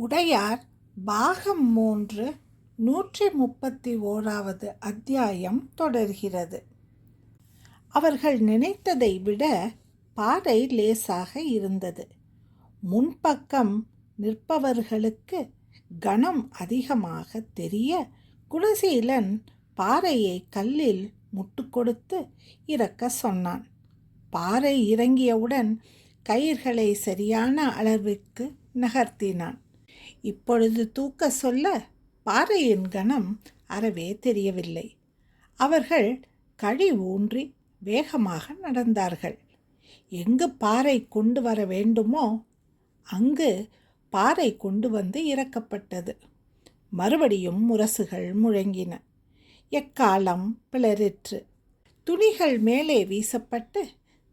உடையார் பாகம் மூன்று நூற்றி முப்பத்தி ஓராவது அத்தியாயம் தொடர்கிறது. அவர்கள் நினைத்ததை விட பாறை லேசாக இருந்தது. முன்பக்கம் நிற்பவர்களுக்கு கனம் அதிகமாக தெரிய குணசீலன் பாறையை கல்லில் முட்டு கொடுத்து இறக்க சொன்னான். பாறை இறங்கியவுடன் கயிர்களை சரியான அளவிற்கு நகர்த்தினான். இப்பொழுது தூக்க சொல்ல பாறையின் கணம் அறவே தெரியவில்லை. அவர்கள் கழி ஊன்றி வேகமாக நடந்தார்கள். எங்கு பாறை கொண்டு வர வேண்டுமோ அங்கு பாறை கொண்டு வந்து இறக்கப்பட்டது. மறுபடியும் முரசுகள் முழங்கின. எக்காலம் பிளரிற்று துணிகள் மேலே வீசப்பட்டு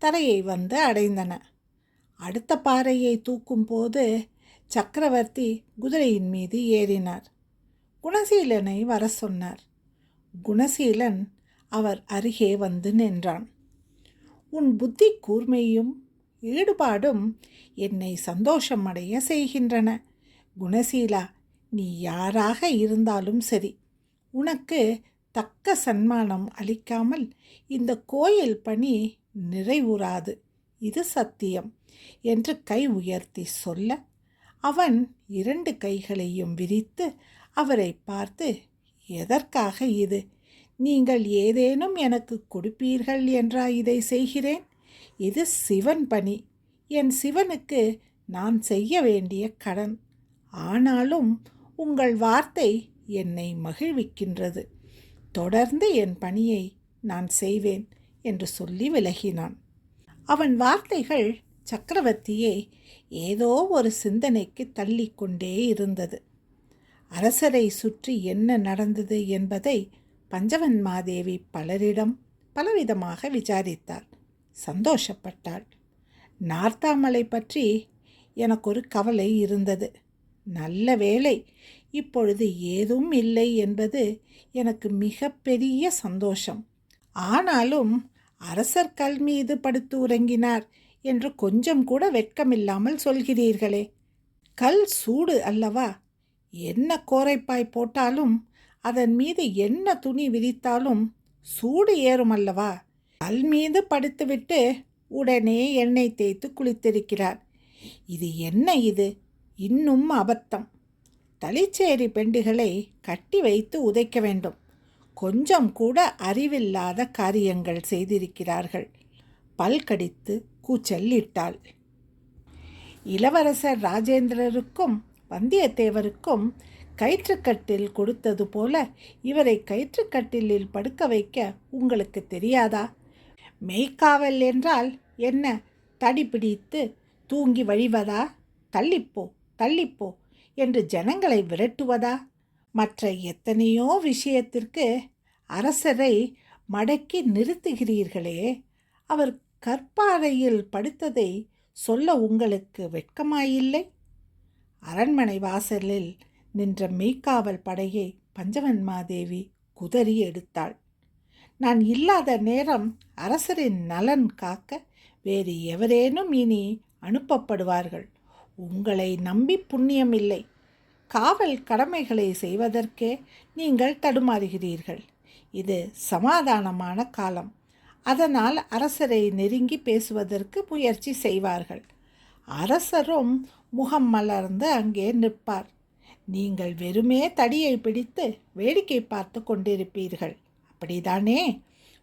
தரையை வந்து அடைந்தன. அடுத்த பாறையை தூக்கும் போது சக்கரவர்த்தி குதிரையின் மீது ஏறினார். குணசீலனை வர சொன்னார் குணசீலன் அவர் அருகே வந்து நின்றான். உன் புத்தி கூர்மையும் ஈடுபாடும் என்னை சந்தோஷமடைய செய்கின்றன. குணசீலா நீ யாராக இருந்தாலும் சரி உனக்கு தக்க சன்மானம் அளிக்காமல் இந்த கோயில் பணி நிறைவுறாது. இது சத்தியம் என்று கை உயர்த்தி சொல்ல அவன் இரண்டு கைகளையும் விரித்து அவரை பார்த்து எதற்காக இது? நீங்கள் ஏதேனும் எனக்கு கொடுப்பீர்கள் என்றா இதை செய்கிறேன்? இது சிவன் பணி. என் சிவனுக்கு நான் செய்ய வேண்டிய கடன். ஆனாலும் உங்கள் வார்த்தை என்னை மகிழ்விக்கின்றது. தொடர்ந்து என் பணியை நான் செய்வேன் என்று சொல்லி விலகினான். அவன் வார்த்தைகள் சக்கரவர்த்தியை ஏதோ ஒரு சிந்தனைக்கு தள்ளிக்கொண்டே இருந்தது. அரசரை சுற்றி என்ன நடந்தது என்பதை பஞ்சவன்மாதேவி பலரிடம் பலவிதமாக விசாரித்தார் சந்தோஷப்பட்டாள். நார்த்தாமலை பற்றி எனக்கு ஒரு கவலை இருந்தது. நல்ல வேலை இப்பொழுது ஏதும் இல்லை என்பது எனக்கு மிகப்பெரிய சந்தோஷம். ஆனாலும் அரசர் கல் மீது படுத்து உறங்கினார். என்று கொஞ்சம் கூட வெட்கமில்லாமல் சொல்கிறீர்களே. கல் சூடு அல்லவா? என்ன கோரைப்பாய் போட்டாலும் அதன் மீது என்ன துணி விரித்தாலும் சூடு ஏறும் அல்லவா? கல் மீது படுத்துவிட்டு உடனே எண்ணெய் தேய்த்து குளித்திருக்கிறார். இது என்ன இது? இன்னும் அபத்தம். தளிச்சேரி பெண்டுகளை கட்டி வைத்து உதைக்க வேண்டும். கொஞ்சம் கூட அறிவில்லாத காரியங்கள் செய்திருக்கிறார்கள். பல் கடித்து கூச்சல் கூச்சல்லிட்டாள் இளவரசர் ராஜேந்திரருக்கும் வந்தியத்தேவருக்கும் கயிற்றுக்கட்டில் கொடுத்தது போல இவரை கயிற்றுக்கட்டிலில் படுக்க வைக்க உங்களுக்கு தெரியாதா? மெய்க்காவல் என்றால் என்ன? தடி பிடித்து தூங்கி வழிவதா? தள்ளிப்போ தள்ளிப்போ என்று ஜனங்களை விரட்டுவதா? மற்ற எத்தனையோ விஷயத்திற்கு அரசரை மடக்கி நிறுத்துகிறீர்களே. அவர் கற்பாறையில் படுத்ததை சொல்ல உங்களுக்கு வெட்கமாயில்லை? அரண்மனை வாசலில் நின்ற மெய்க்காவல் படையை பஞ்சவன்மாதேவி குதறி எடுத்தாள். நான் இல்லாத நேரம் அரசரின் நலன் காக்க வேறு எவரேனும் இனி அனுப்பப்படுவார்கள். உங்களை நம்பி புண்ணியமில்லை. காவல் கடமைகளை செய்வதற்கே நீங்கள் தடுமாறுகிறீர்கள். இது சமாதானமான காலம். அதனால் அரசரை நெருங்கி பேசுவதற்கு முயற்சி செய்வார்கள். அரசரும் முகம் மலர்ந்து அங்கே நிற்பார். நீங்கள் வெறுமே தடியை பிடித்து வேடிக்கை பார்த்து கொண்டிருப்பீர்கள். அப்படிதானே?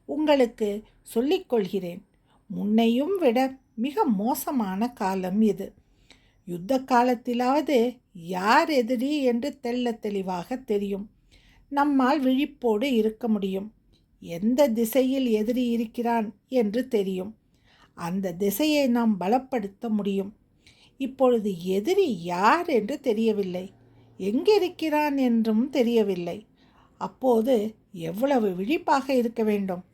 உங்களுக்கு சொல்லிக்கொள்கிறேன் முன்னையும் விட மிக மோசமான காலம் இது. யுத்த காலத்திலாவது யார் எதிரி என்று தெள்ள தெளிவாக தெரியும். நம்மால் விழிப்போடு இருக்க முடியும். எந்த திசையில் எதிரி இருக்கிறான் என்று தெரியும். அந்த திசையை நாம் பலப்படுத்த முடியும். இப்பொழுது எதிரி யார் என்று தெரியவில்லை. எங்கிருக்கிறான் என்றும் தெரியவில்லை. அப்போது எவ்வளவு விழிப்பாக இருக்க வேண்டும்?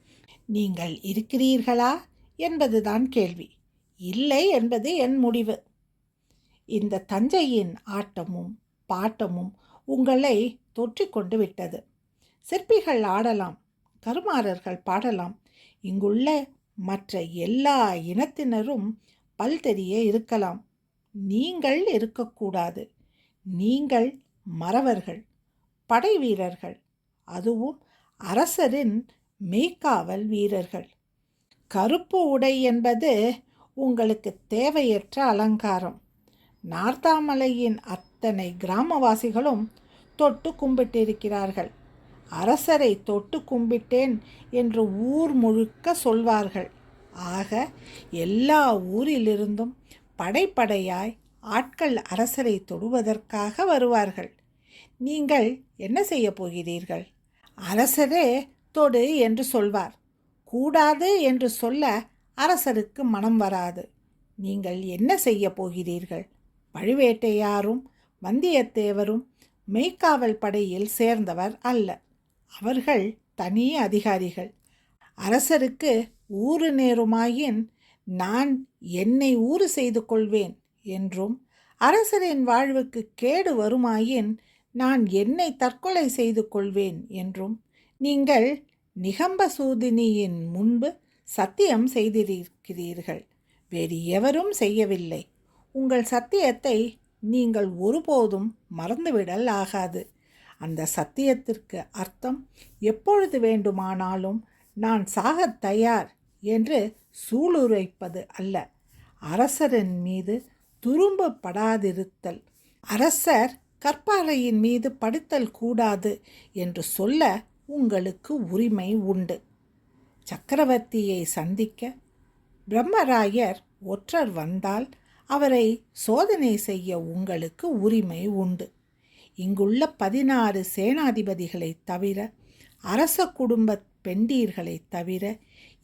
நீங்கள் இருக்கிறீர்களா என்பதுதான் கேள்வி. இல்லை என்பது என் முடிவு. இந்த தஞ்சையின் ஆட்டமும் பாட்டமும் உங்களை தொற்றிக்கொண்டு விட்டது. சிற்பிகள் ஆடலாம். கருமாறர்கள் பாடலாம். இங்குள்ள மற்ற எல்லா இனத்தினரும் பல் தெரிய இருக்கலாம். நீங்கள் இருக்கக்கூடாது. நீங்கள் மறவர்கள் படை வீரர்கள் அதுவும் அரசரின் மெய்க்காவல் வீரர்கள். கருப்பு உடை என்பது உங்களுக்கு தேவையற்ற அலங்காரம். நார்த்தாமலையின் அத்தனை கிராமவாசிகளும் தொட்டு கும்பிட்டிருக்கிறார்கள். அரசரை தொட்டு கும்பிட்டேன் என்று ஊர் முழுக்க சொல்வார்கள். ஆக எல்லா ஊரிலிருந்தும் படைப்படையாய் ஆட்கள் அரசரை தொடுவதற்காக வருவார்கள். நீங்கள் என்ன செய்ய போகிறீர்கள்? அரசரே தொடு என்று சொல்வார். கூடாது என்று சொல்ல அரசருக்கு மனம் வராது. நீங்கள் என்ன செய்ய போகிறீர்கள்? பழுவேட்டையாரும் வந்தியத்தேவரும் மெய்க்காவல் படையில் சேர்ந்தவர் அல்ல. அவர்கள் தனி அதிகாரிகள். அரசருக்கு ஊறு நேருமாயின் நான் என்னை ஊறு செய்து கொள்வேன் என்றும் அரசரின் வாழ்வுக்கு கேடு வருமாயின் நான் என்னை தற்கொலை செய்து கொள்வேன் என்றும் நீங்கள் நிகம்பசூதினியின் முன்பு சத்தியம் செய்திருக்கிறீர்கள். வேறு எவரும் செய்யவில்லை. உங்கள் சத்தியத்தை நீங்கள் ஒருபோதும் மறந்துவிடல் ஆகாது. அந்த சத்தியத்திற்கு அர்த்தம் எப்பொழுது வேண்டுமானாலும் நான் சாகத் தயார் என்று சூளுரைப்பது அல்ல. அரசரின் மீது துரும்பப்படாதிருத்தல் அரசர் கற்பாறையின் மீது படுத்தல் கூடாது என்று சொல்ல உங்களுக்கு உரிமை உண்டு. சக்கரவர்த்தியை சந்திக்க பிரம்மராயர் ஒற்றர் வந்தால் அவரை சோதனை செய்ய உங்களுக்கு உரிமை உண்டு. இங்குள்ள பதினாறு சேனாதிபதிகளை தவிர அரச குடும்ப பெண்டீர்களை தவிர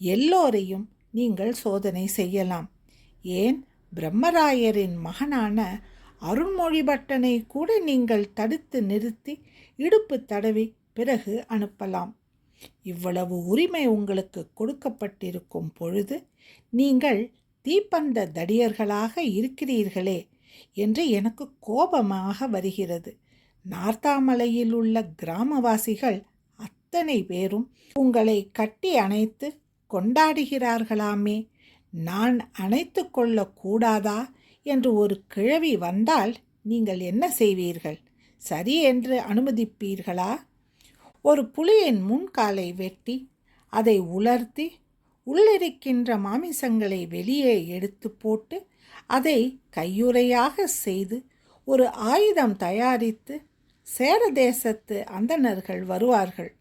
எல்லோரையும் நீங்கள் சோதனை செய்யலாம். ஏன்? பிரம்மராயரின் மகனான அருண்மொழிபட்டனை கூட நீங்கள் தடுத்து நிறுத்தி இடுப்பு தடவி பிறகு அனுப்பலாம். இவ்வளவு உரிமை உங்களுக்கு கொடுக்கப்பட்டிருக்கும் பொழுது நீங்கள் தீப்பந்த தடியர்களாக இருக்கிறீர்களே என்று எனக்கு கோபமாக வருகிறது. நார்த்தாமலையில் உள்ள கிராமவாசிகள் அத்தனை பேரும் உங்களை கட்டி அணைத்து கொண்டாடுகிறார்களாமே. நான் அணைத்து கொள்ளக்கூடாதா என்று ஒரு கிழவி வந்தால் நீங்கள் என்ன செய்வீர்கள்? சரி என்று அனுமதிப்பீர்களா? ஒரு புலியின் முன்காலை வெட்டி அதை உலர்த்தி உள்ளிருக்கின்ற மாமிசங்களை வெளியே எடுத்து போட்டு அதை கையுறையாக செய்து ஒரு ஆயுதம் தயாரித்து சேர தேசத்து அந்தணர்கள் வருவார்கள்.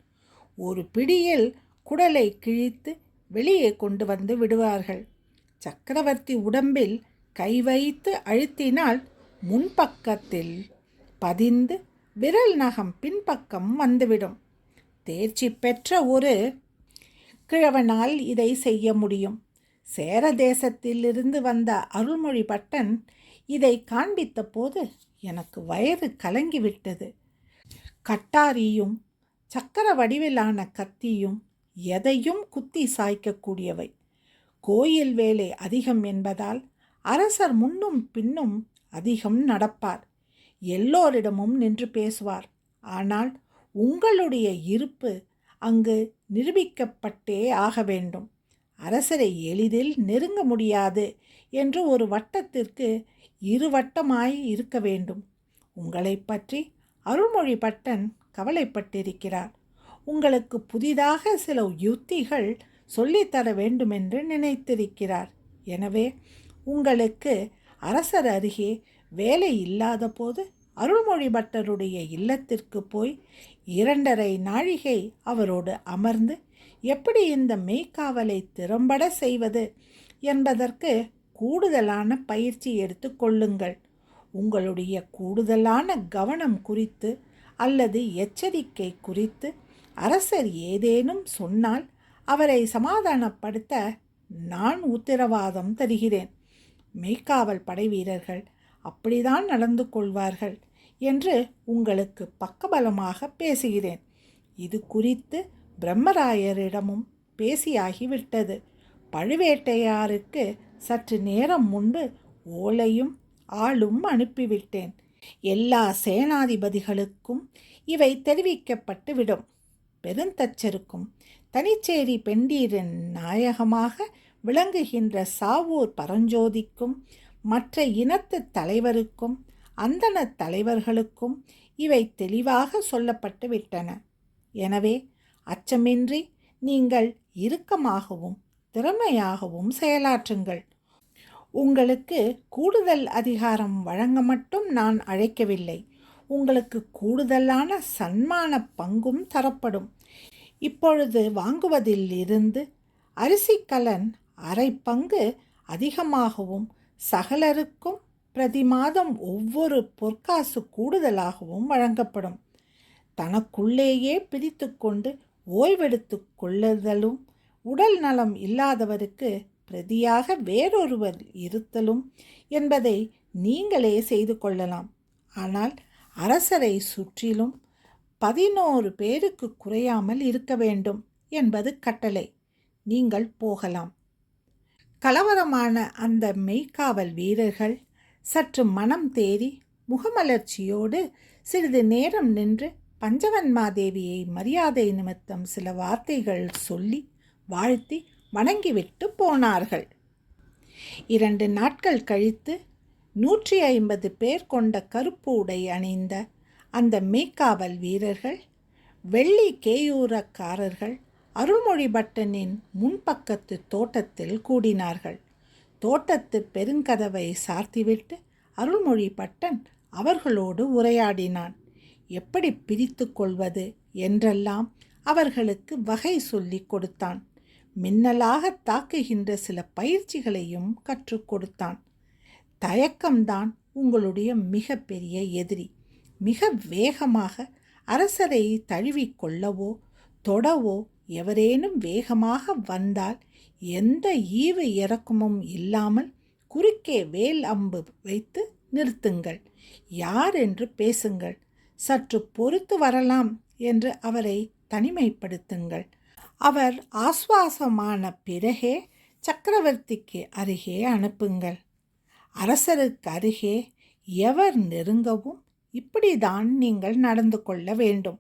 ஒரு பிடியில் குடலை கிழித்து வெளியே கொண்டு வந்து விடுவார்கள். சக்கரவர்த்தி உடம்பில் கை வைத்து அழுத்தினால் முன்பக்கத்தில் பதிந்து விரல் நகம் பின்பக்கம் வந்துவிடும். தேர்ச்சி பெற்ற ஒரு கிழவனால் இதை செய்ய முடியும். சேர தேசத்திலிருந்து வந்த அருள்மொழி பட்டன் இதை காண்பித்த போது எனக்கு வயது கலங்கிவிட்டது. கட்டாரியும் சக்கர வடிவிலான கத்தியும் எதையும் குத்தி சாய்க்கக்கூடியவை. கோயில் வேலை அதிகம் என்பதால் அரசர் முன்னும் பின்னும் அதிகம் நடப்பார். எல்லோரிடமும் நின்று பேசுவார். ஆனால் உங்களுடைய இருப்பு அங்கு நிரூபிக்கப்பட்டே ஆக வேண்டும். அரசரை எளிதில் நெருங்க முடியாது. என்று ஒரு வட்டத்திற்கு இரு வட்டமாய் இருக்க வேண்டும். உங்களை பற்றி அருள்மொழி பட்டன் கவலைப்பட்டிருக்கிறார். உங்களுக்கு புதிதாக சில யுத்திகள் சொல்லித்தர வேண்டுமென்று நினைத்திருக்கிறார். எனவே உங்களுக்கு அரசர் அருகே வேலை இல்லாத போது அருள்மொழி பட்டருடைய இல்லத்திற்கு போய் இரண்டரை நாழிகை அவரோடு அமர்ந்து எப்படி இந்த மெய்க்காவலை திறம்பட செய்வது? என்பதற்கு கூடுதலான பயிற்சி எடுத்து கொள்ளுங்கள். உங்களுடைய கூடுதலான கவனம் குறித்து அல்லது எச்சரிக்கை குறித்து அரசர் ஏதேனும் சொன்னால் அவரை சமாதானப்படுத்த நான் உத்தரவாதம் தருகிறேன். மெய்க்காவல் படை வீரர்கள் அப்படிதான் நடந்து கொள்வார்கள் என்று உங்களுக்கு பக்கபலமாக பேசுகிறேன். இது குறித்து பிரம்மராயரிடமும் பேசியாகிவிட்டது. பழுவேட்டையாருக்கு சற்று நேரம் முன்பு ஓலையும் ஆளும் அனுப்பிவிட்டேன். எல்லா சேனாதிபதிகளுக்கும் இவை தெரிவிக்கப்பட்டு விடும் பெருந்தச்சருக்கும் தனிச்சேரி பெண்டீரின் நாயகமாக விளங்குகின்ற சாவூர் பரஞ்சோதிக்கும் மற்ற இனத்து தலைவருக்கும் அந்தன தலைவர்களுக்கும் இவை தெளிவாக சொல்லப்பட்டு விட்டன எனவே அச்சமின்றி நீங்கள் இறுக்கமாகவும் திறமையாகவும் செயலாற்றுங்கள். உங்களுக்கு கூடுதல் அதிகாரம் வழங்க மட்டும் நான் அழைக்கவில்லை. உங்களுக்கு கூடுதலான சன்மான பங்கும் தரப்படும். இப்பொழுது வாங்குவதில் இருந்து அரிசிக்கலன் அரை பங்கு அதிகமாகவும் சகலருக்கும் பிரதி மாதம் ஒவ்வொரு பொற்காசு கூடுதலாகவும் வழங்கப்படும். தனக்குள்ளேயே பிரித்து கொண்டு ஓய்வெடுத்து கொள்ளுதலும் உடல் நலம் இல்லாதவருக்கு பிரதியாக வேறொருவர் இருத்தலும் என்பதை நீங்களே செய்து கொள்ளலாம். ஆனால் அரசரை சுற்றிலும் பதினோரு பேருக்கு குறையாமல் இருக்க வேண்டும் என்பது கட்டளை. நீங்கள் போகலாம். கலவரமான அந்த மெய்க்காவல் வீரர்கள் சற்று மனம் தேறி முகமலர்ச்சியோடு சிறிது நேரம் நின்று பஞ்சவன்மாதேவியை மரியாதை நிமித்தம் சில வார்த்தைகள் சொல்லி வாழ்த்தி வணங்கிவிட்டு போனார்கள். இரண்டு நாட்கள் கழித்து நூற்றி ஐம்பது பேர் கொண்ட கருப்பு உடை அணிந்த அந்த மேய்க்காவல் வீரர்கள் வெள்ளி கேயூரக்காரர்கள் அருள்மொழி பட்டனின் முன்பக்கத்து தோட்டத்தில் கூடினார்கள். தோட்டத்து பெருங்கதவை சார்த்திவிட்டு அருள்மொழி பட்டன் அவர்களோடு உரையாடினான். எப்படி பிரித்து கொள்வது? என்றெல்லாம் அவர்களுக்கு வகை சொல்லி கொடுத்தான். மின்னலாக தாக்குகின்ற சில பயிற்சிகளையும் கற்றுக் கொடுத்தான். தயக்கம்தான் உங்களுடைய மிகப்பெரிய எதிரி. மிக வேகமாக அரசரை தழுவிக்கொள்ளவோ தொடவோ எவரேனும் வேகமாக வந்தால் எந்த ஈவு இறக்கமும் இல்லாமல் குறுக்கே வேல் அம்பு வைத்து நிறுத்துங்கள். யார் என்று பேசுங்கள். சற்று பொறுத்து வரலாம் என்று அவரை தனிமைப்படுத்துங்கள். அவர் ஆஸ்வாசமான பிறகே சக்கரவர்த்திக்கு அருகே அனுப்புங்கள். அரசருக்கு அருகே எவர் நெருங்கவும் இப்படிதான் நீங்கள் நடந்து கொள்ள வேண்டும்.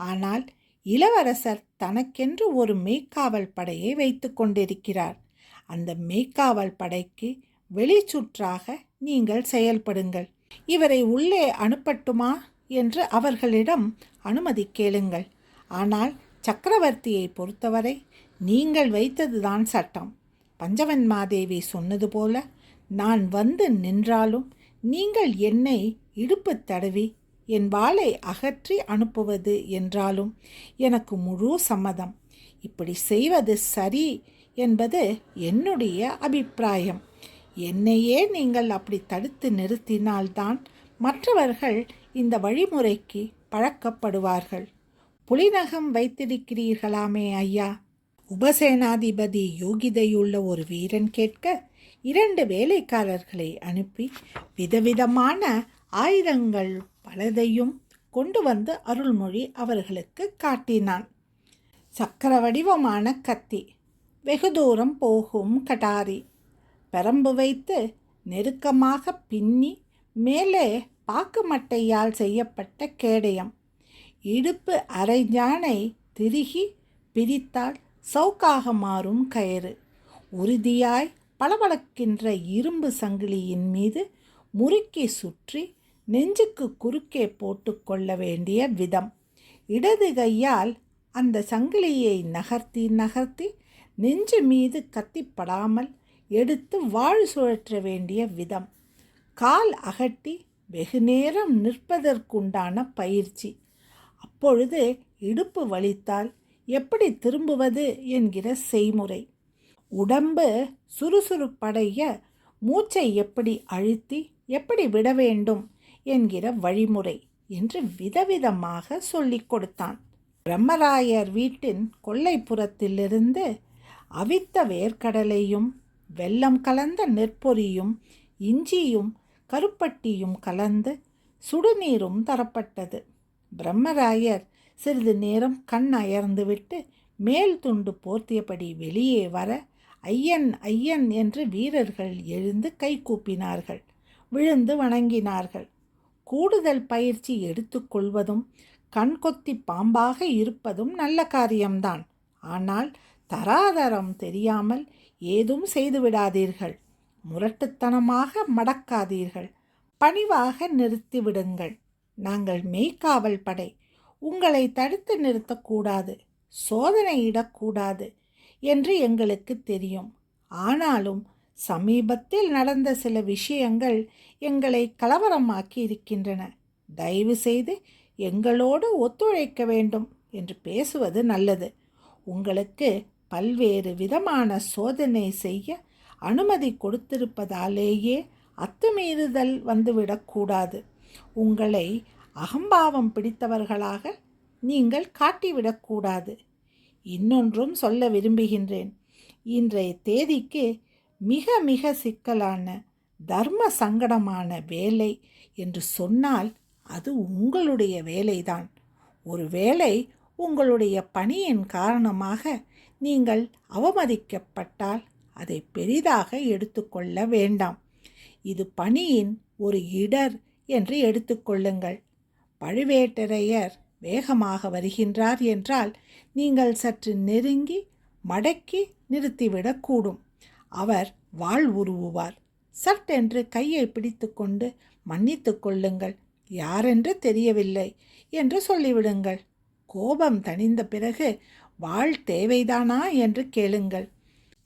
ஆனால் இளவரசர் தனக்கென்று ஒரு மெய்க்காவல் படையை வைத்து கொண்டிருக்கிறார். அந்த மெய்க்காவல் படைக்கு வெளிச்சுற்றாக நீங்கள் செயல்படுங்கள். இவரை உள்ளே அனுப்பட்டுமா என்று அவர்களிடம் அனுமதி கேளுங்கள். ஆனால் சக்கரவர்த்தியை பொறுத்தவரை நீங்கள் வைத்ததுதான் சட்டம். பஞ்சவன் மாதேவி சொன்னது போல நான் வந்து நின்றாலும் நீங்கள் என்னை இடுப்பு தடவி என் வாளை அகற்றி அனுப்புவது என்றாலும் எனக்கு முழு சம்மதம். இப்படி செய்வது சரி என்பது என்னுடைய அபிப்பிராயம். என்னையே நீங்கள் அப்படி தடுத்து நிறுத்தினால்தான் மற்றவர்கள் இந்த வழிமுறைக்கு பழக்கப்படுவார்கள். புலிநகம் வைத்திருக்கிறீர்களாமே ஐயா? உபசேனாதிபதி யோகிதையுள்ள ஒரு வீரன் கேட்க இரண்டு வேலைக்காரர்களை அனுப்பி விதவிதமான ஆயுதங்கள் பலதையும் கொண்டு வந்து அருள்மொழி அவர்களுக்கு காட்டினான். சக்கர வடிவமான கத்தி வெகு தூரம் போகும் கட்டாரி பெரம்பு வைத்து நெருக்கமாக பின்னி மேலே பாக்கு மட்டையால் செய்யப்பட்ட கேடயம். இடுப்பு அரைஞானை திருகி பிரித்தால் சவுக்காக மாறும் கயிறு. உறுதியாய் பளபளக்கின்ற இரும்பு சங்கிலியின் மீது முறுக்கி சுற்றி நெஞ்சுக்கு குறுக்கே போட்டுக்கொள்ள வேண்டிய விதம். இடது கையால் அந்த சங்கிலியை நகர்த்தி நகர்த்தி நெஞ்சு மீது கத்திப்படாமல் எடுத்து வாழ் சுழற்ற வேண்டிய விதம். கால் அகட்டி வெகு நேரம் நிற்பதற்குண்டான பயிற்சி. அப்பொழுது இடுப்பு வலித்தால் எப்படி திரும்புவது என்கிற செய்முறை. உடம்பு சுறுசுறுப்படைய மூச்சை எப்படி அழுத்தி எப்படி விட வேண்டும் என்கிற வழிமுறை என்று விதவிதமாக சொல்லிக் கொடுத்தான். பிரம்மராயர் வீட்டின் கொல்லைப்புறத்திலிருந்து அவித்த வேர்க்கடலையும் வெல்லம் கலந்த நெற்பொரியும் இஞ்சியும் கருப்பட்டியும் கலந்து சுடுநீரும் தரப்பட்டது. பிரம்மராயர் சிறிது நேரம் கண் அயர்ந்துவிட்டு மேல் துண்டு போர்த்தியபடி வெளியே வர ஐயன் ஐயன் என்று வீரர்கள் எழுந்து கை கூப்பினார்கள். விழுந்து வணங்கினார்கள். கூடுதல் பயிற்சி எடுத்துக்கொள்வதும் கண்கொத்தி பாம்பாக இருப்பதும் நல்ல காரியம்தான். ஆனால் தராதரம் தெரியாமல் ஏதும் செய்துவிடாதீர்கள் முரட்டுத்தனமாக மடக்காதீர்கள். பணிவாக நிறுத்திவிடுங்கள். நாங்கள் மெய்க்காவல் படை. உங்களை தடுத்து நிறுத்தக்கூடாது சோதனையிடக்கூடாது என்று எங்களுக்கு தெரியும். ஆனாலும் சமீபத்தில் நடந்த சில விஷயங்கள் எங்களை கலவரமாக்கி இருக்கின்றன. தயவு செய்து எங்களோடு ஒத்துழைக்க வேண்டும் என்று பேசுவது நல்லது. உங்களுக்கு பல்வேறு விதமான சோதனை செய்ய அனுமதி கொடுத்திருப்பதாலேயே அத்துமீறுதல் வந்துவிடக்கூடாது. உங்களை அகம்பாவம் பிடித்தவர்களாக நீங்கள் காட்டிவிடக்கூடாது. இன்னொன்றும் சொல்ல விரும்புகின்றேன். இன்றைய தேதிக்கு மிக மிக சிக்கலான தர்ம சங்கடமான வேலை என்று சொன்னால் அது உங்களுடைய வேலைதான். ஒரு வேலை உங்களுடைய பணியின் காரணமாக நீங்கள் அவமதிக்கப்பட்டால் அதை பெரிதாக எடுத்துக்கொள்ள வேண்டாம். இது பணியின் ஒரு இடர் என்று எடுத்துக்கொள்ளுங்கள் பழுவேட்டரையர் வேகமாக வருகின்றார் என்றால் நீங்கள் சற்று நெருங்கி மடக்கி நிறுத்திவிடக்கூடும் அவர் வாழ் உருவுவார். சட்டென்று கையை பிடித்துக்கொண்டு மன்னித்து கொள்ளுங்கள். யாரென்று தெரியவில்லை என்று சொல்லிவிடுங்கள். கோபம் தணிந்த பிறகு வாழ் தேவைதானா என்று கேளுங்கள்.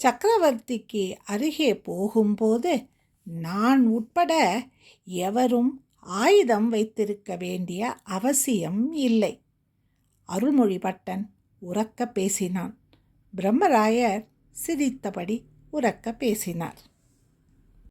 சக்கரவர்த்திக்கு அருகே போகும்போது நான் உட்பட எவரும் ஆயுதம் வைத்திருக்க வேண்டிய அவசியம் இல்லை. அருள்மொழிபட்டன் உறக்க பேசினான். பிரம்மராயர் சிரித்தபடி உறக்க பேசினார்.